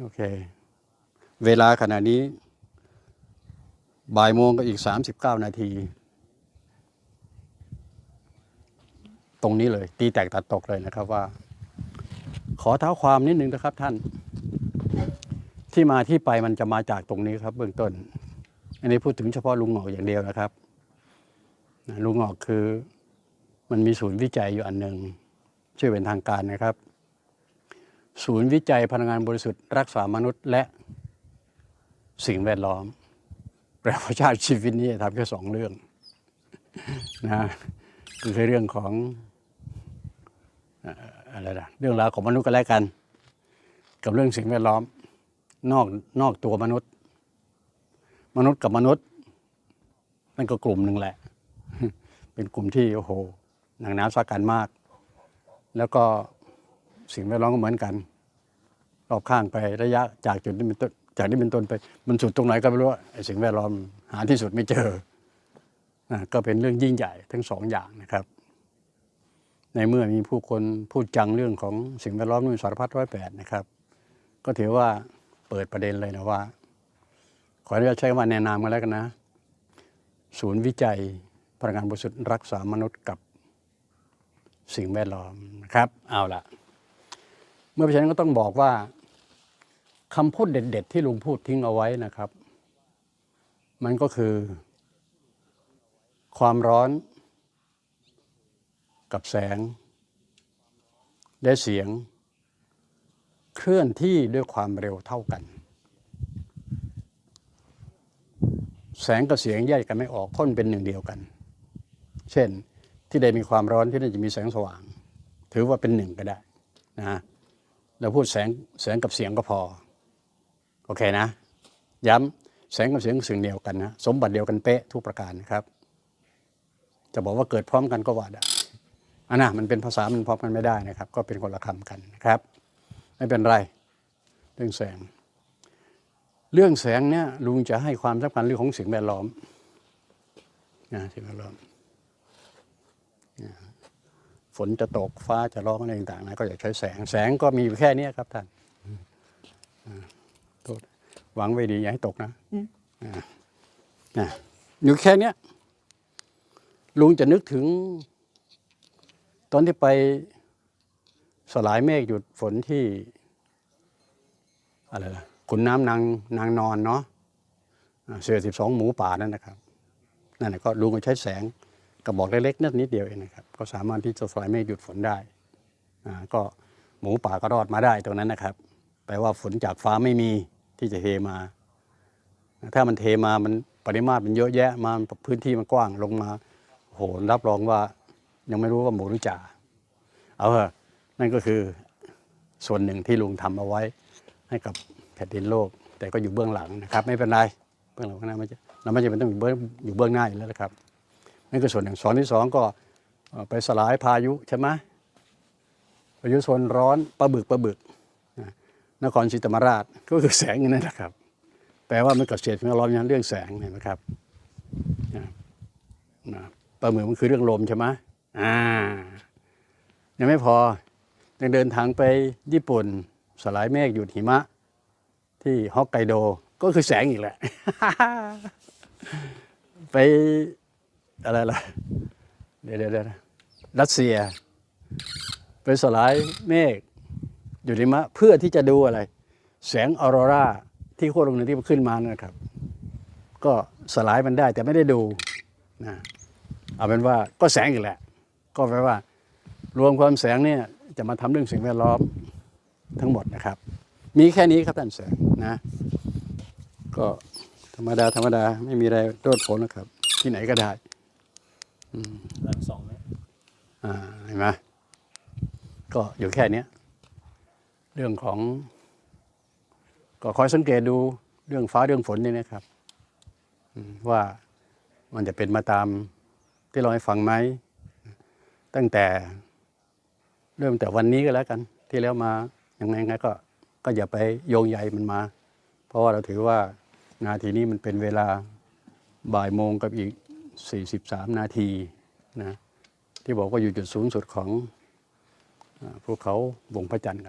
โอเค เวลาขณะนี้ บ่ายโมงก็อีกสามสิบเก้านาที ตรงนี้เลย ตีแตกตัดตกเลยนะครับว่า ขอเท้าความนิดนึงนะครับท่าน ที่มาที่ไปมันจะมาจากตรงนี้ครับ เบื้องต้น อันนี้พูดถึงเฉพาะลุงหงอกอย่างเดียวนะครับลุงหงอกคือมันมีศูนย์วิจัยอยู่อันหนึ่งชื่อเป็นทางการนะครับ ศูนย์วิจัยพลังงานบริสุทธิ์รักษามนุษย์และสิ่งแวดล้อม แปลว่าชาติชีวิตนี้ทำแค่สองเรื่องนะคือเรื่องของเอ่ออะไรนะเรื่องราวของมนุษย์ก็แล้วกัน กับเรื่องสิ่งแวดล้อม นอกนอกตัวมนุษย์ มนุษย์กับมนุษย์นั่นก็กลุ่มหนึ่งแหละ เป็นกลุ่มที่โอ้โหหนังหนาสากันมาก แล้วก็สิ่งแวดล้อมก็เหมือนกัน รอบข้างไประยะจากจุดนี้เป็นต้นจากนี้เป็นต้นไป มันสุดตรงไหนก็ไม่รู้ไอ้สิ่งแวดล้อมหาที่สุดไม่เจอนะก็เป็นเรื่องยิ่งใหญ่ทั้งสองอย่างนะครับ ในเมื่อมีผู้คนพูดจังเรื่องของสิ่งแวดล้อมนู่นสารพัดร้อยแปดนะครับ ก็ถือว่าเปิดประเด็นเลยนะว่า ขออนุญาตใช้คำว่าแนะนำกันแล้วกันนะ ศูนย์วิจัยพลังงานบริสุทธิ์รักษามนุษย์กับสิ่งแวดล้อมนะครับ เอาละเมื่อเพราะฉะนั้นก็ต้องบอกว่า คำพูดเด็ด ๆ ที่ลุงพูดทิ้งเอาไว้นะครับ มันก็คือ ความร้อนกับแสง และเสียง เคลื่อนที่ด้วยความเร็วเท่ากัน แสงกับเสียงแยกกันไม่ออกพราะมันเป็นหนึ่งเดียวกัน เช่นที่ใดมีความร้อนที่นั่นจะมีแสงสว่าง ถือว่าเป็นหนึ่งก็ได้นะเราพูดแสงแสงกับเสียงก็พอ โอเคนะ ย้ำแสงกับเสียงสิ่งเดียวกันนะ สมบัติเดียวกันเป๊ะทุกประการนะครับ จะบอกว่าเกิดพร้อมกันก็ว่าได้อันน่ะมันเป็นภาษามันพร้อมกันไม่ได้นะครับ ก็เป็นคนละคำกันนะครับ ไม่เป็นไร เรื่องแสง เรื่องแสงเนี่ยลุงจะให้ความสำคัญเรื่องของสิ่งแวดล้อมนะสิ่งแวดล้อมฝนจะตกฟ้าจะร้องอะไรต่างๆนะก็อยากใช้แสงแสงก็มีอยู่แค่นี้ครับท่าน หวังไว้ดีอย่าให้ตกนะอ่านะอยู่แค่เนี้ยลุงจะนึกถึง ตอนที่ไปสลายเมฆหยุดฝนที่ อะไรล่ะขุนน้ำนางนางนอนเนาะอ่าเสือสิบสองหมูป่านั่นนะครับนั่นนะก็ลุงก็ใช้แสงกระบอกเล็กๆนิดนิดเดียวเองนะครับ ก็สามารถที่จะสลายเมฆหยุดฝนได้อ่าก็หมูป่าก็รอดมาได้ตรงนั้นนะครับแปลว่าฝนจากฟ้าไม่มี ที่จะเทมา ถ้ามันเทมามันปริมาตรมันเยอะแยะมาพื้นที่มันกว้างลงมาโหรับรองว่ายังไม่รู้ว่าหมูหรือจ่าเอาเถอะนั่นก็คือส่วนหนึ่งที่ลุงทำเอาไว้ให้กับแผ่นดินโลก แต่ก็อยู่เบื้องหลังนะครับ ไม่เป็นไรเบื้องหลังข้างหน้าไม่จะเราไม่จำเป็นต้องอยู่เบื้องอยู่เบื้องหน้าอยู่แล้วนะครับนั่นคือส่วนหนึ่งส่วนที่สองก็ไปสลายพายุใช่ไหมพายุโซนร้อนปลาบึกปลาบึก นครศรีธรรมราชก็คือแสงอย่นั้นนะครับแปลว่ามันกับเสียดสิ่งแวดล้อมย่างเรื่องแสงเห็นไหมครับนะปลาหมึกมันคือเรื่องลมใช่ไหมอ่ายังไม่พอยังเดินทางไปญี่ปุ่น สลายเมฆหยุดหิมะ ที่ฮอกไกโดก็คือแสงอีกแหละ ไปอะไรล่ะเดี๋ยวเดี๋ยวเดี๋ยวรัสเซีย ไปสลายเมฆ หยุดหิมะเพื่อที่จะดูอะไร แสงออโรราที่โคตรลงในที่มันขึ้นมานั่นนะครับ ก็สลายมันได้แต่ไม่ได้ดูนะเอาเป็นว่าก็แสงอีกแหละ ก็แปลว่า รวมความแสงเนี่ยจะมาทำเรื่องสิ่งแวดล้อมทั้งหมดนะครับ มีแค่นี้ครับท่านแสงนะ ก็ธรรมดาธรรมดาไม่มีอะไรโดดผลนะครับ ที่ไหนก็ได้หลังสองเมตรอ่าเห็นไหมก็อยู่แค่เนี้ยเรื่องของ ก็คอยสังเกตดูเรื่องฟ้าเรื่องฝนนี่นะครับว่ามันจะเป็นมาตามที่เราให้ฟังไหมตั้งแต่เริ่มแต่วันนี้ก็แล้วกัน ที่แล้วมายังไงไงก็ก็อย่าไปโยงใยมันมา เพราะว่าเราถือว่านาทีนี้มันเป็นเวลาบ่ายโมงกับอีก 43 นาทีนะที่บอกว่าอยู่จุดสูงสุดของภูเขาวงพระจันทร์กัน